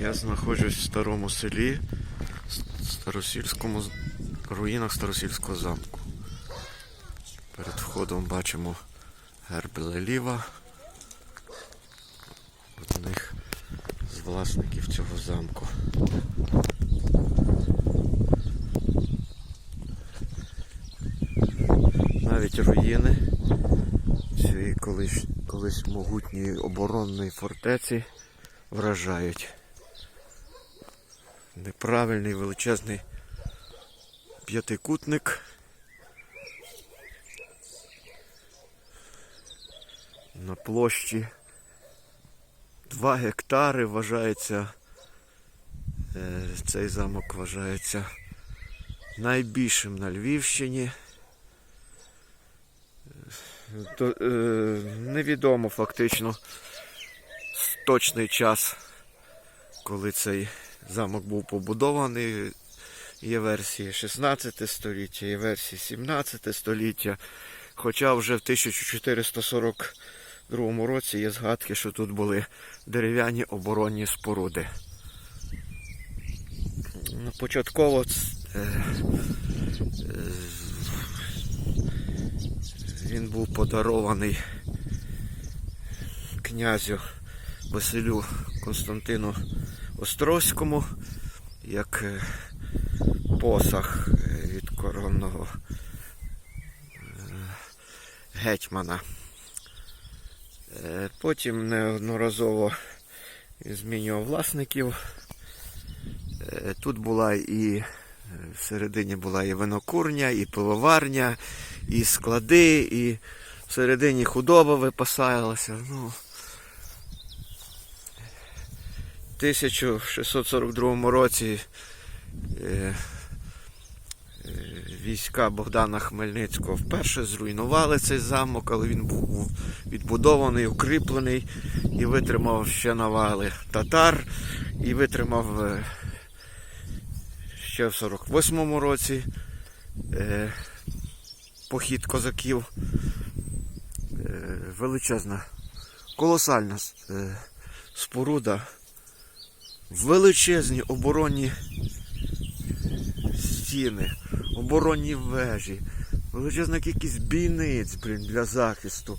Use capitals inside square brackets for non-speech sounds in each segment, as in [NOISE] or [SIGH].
Я знаходжусь в старому селі, старосільському руїнах старосільського замку. Перед входом бачимо герб Леліва. Одних з власників цього замку. Навіть руїни цієї колись, колись могутньої оборонної фортеці вражають. Неправильний величезний п'ятикутник. На площі 2 гектари вважається. е, Цей замок вважається найбільшим на Львівщині. То, е, невідомо фактично точний час, коли цей замок був побудований. Є версії 16 століття, є версії 17 століття. Хоча вже в 1442 році є згадки, що тут були дерев'яні оборонні споруди. Ну, Початково е, е, він був подарований князю Василю Константину Острозькому як е, посаг е, від коронного е, гетьмана. Потім неодноразово змінював власників. Тут була і всередині була і винокурня, і пивоварня, і склади, і всередині худоба випасалася. Ну, в 1642 році е, е, війська Богдана Хмельницького вперше зруйнували цей замок, але він був відбудований, укріплений і витримав ще навали татар, і витримав е, ще в 48-му році похід козаків. Величезна, колосальна споруда, величезні оборонні стіни, оборонні вежі, величезна кількість бійниць блін, для захисту,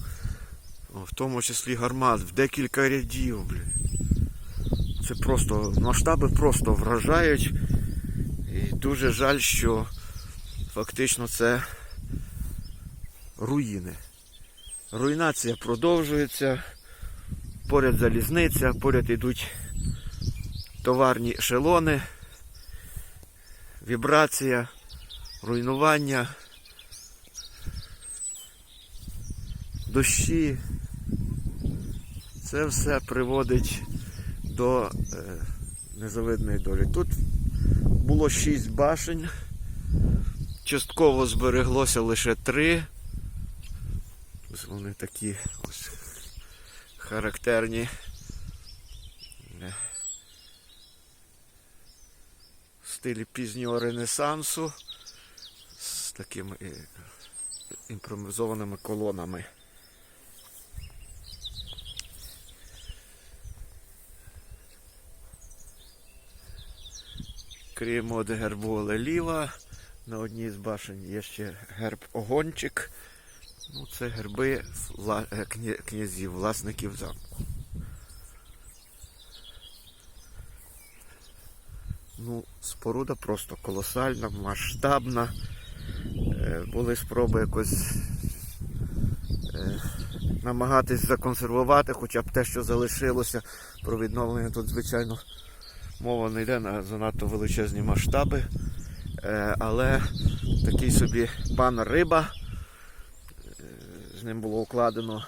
в тому числі гармат, в декілька рядів. Блін. Це просто масштаби просто вражають. І дуже жаль, що фактично це руїни. Руйнація продовжується. Поряд залізниця, поряд йдуть товарні ешелони, вібрація, руйнування, дощі. Це все приводить до е, незавидної долі. Тут було шість башень, частково збереглося лише три. Вони такі ось характерні. е, В стилі пізнього ренесансу з такими е, імпровізованими колонами. Крім от гербу Леліва, на одній з башень є ще герб Огончик. Ну, це герби е, кня- князів, власників замку. Ну, споруда просто колосальна, масштабна. Е, Були спроби якось е, намагатись законсервувати хоча б те, що залишилося. Про відновлення тут, звичайно, мова не йде на занадто величезні масштаби. Е, Але такий собі пан Риба з ним було укладено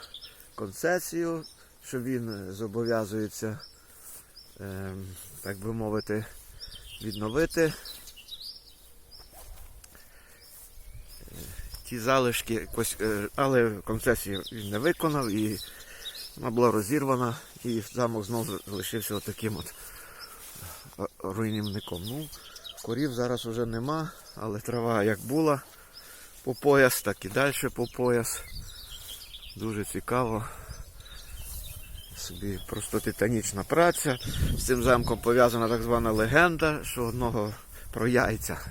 концесію, що він е, зобов'язується, е, так би мовити, відновити е, ті залишки, е, але концесію він не виконав і вона була розірвана, і замок знову залишився отаким от е, руйнівником. Ну, корів зараз вже нема, але трава як була по пояс, так і далі по пояс. Дуже цікаво. Собі просто титанічна праця. З цим замком пов'язана так звана легенда, що одного про яйця. [LAUGHS]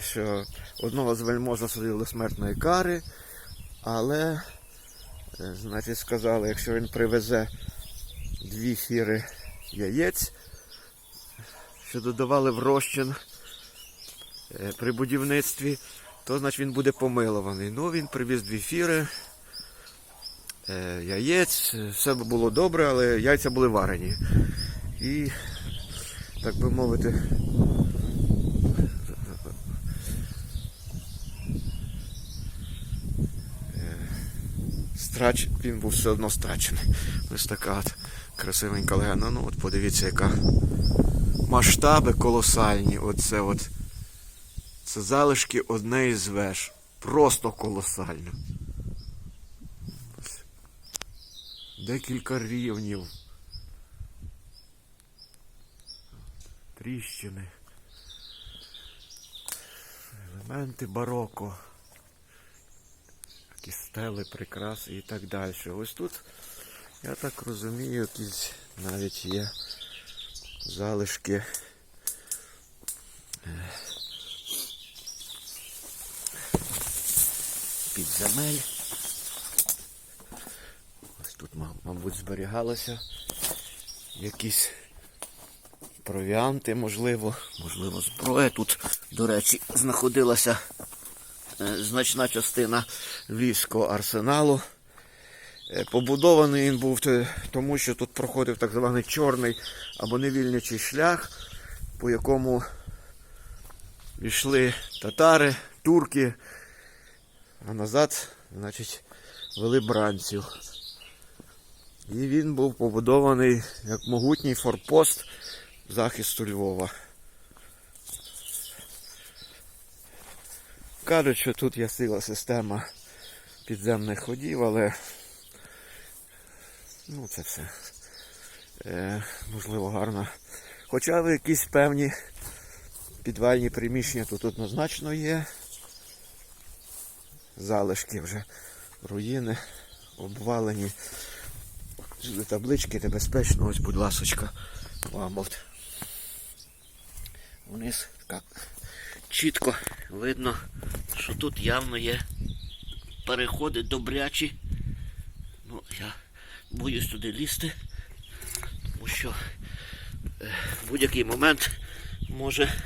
Що одного з вельмож засудили смертної кари, але, е, значить, сказали, якщо він привезе дві фіри яєць, що додавали в розчин е, при будівництві, то значить він буде помилований. Ну, він привіз дві фіри, яєць, е, все було добре, але яйця були варені. І, так би мовити, е, страч, він був все одно страчений. Ось така от красивенька легенда. Ну от подивіться, яка масштаби колосальні. Оце от. Це залишки однієї з веж. Просто колосально. Ось. Декілька рівнів. Тріщини. Елементи бароко. Такі стели, прикраси і так далі. Ось тут, я так розумію, якісь навіть є залишки. е, Підземель. Ось тут, ма- мабуть, зберігалося якісь провіанти, можливо, можливо, зброя. Тут, до речі, знаходилася е, значна частина львівського арсеналу. Е, Побудований він був тому, що тут проходив так званий чорний або невільничий шлях, по якому йшли татари, турки, а назад, значить, вели бранців. І він був побудований як могутній форпост захисту Львова. Кажуть, що тут є сила система підземних ходів, але ну це все. Е, можливо, гарно. Хоча якісь певні підвальні приміщення тут однозначно є. Залишки вже руїни обвалені. Таблички небезпечно, ось, будь ласочка, вам от. Вниз так чітко видно, що тут явно є переходи добрячі. Ну, я боюсь туди лізти, тому що е, в будь-який момент може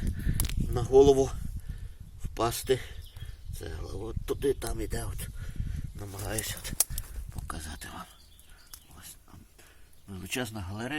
на голову впасти цегла. От туди там іде, от намагаюся от показати вам. Ось там величезна галерея.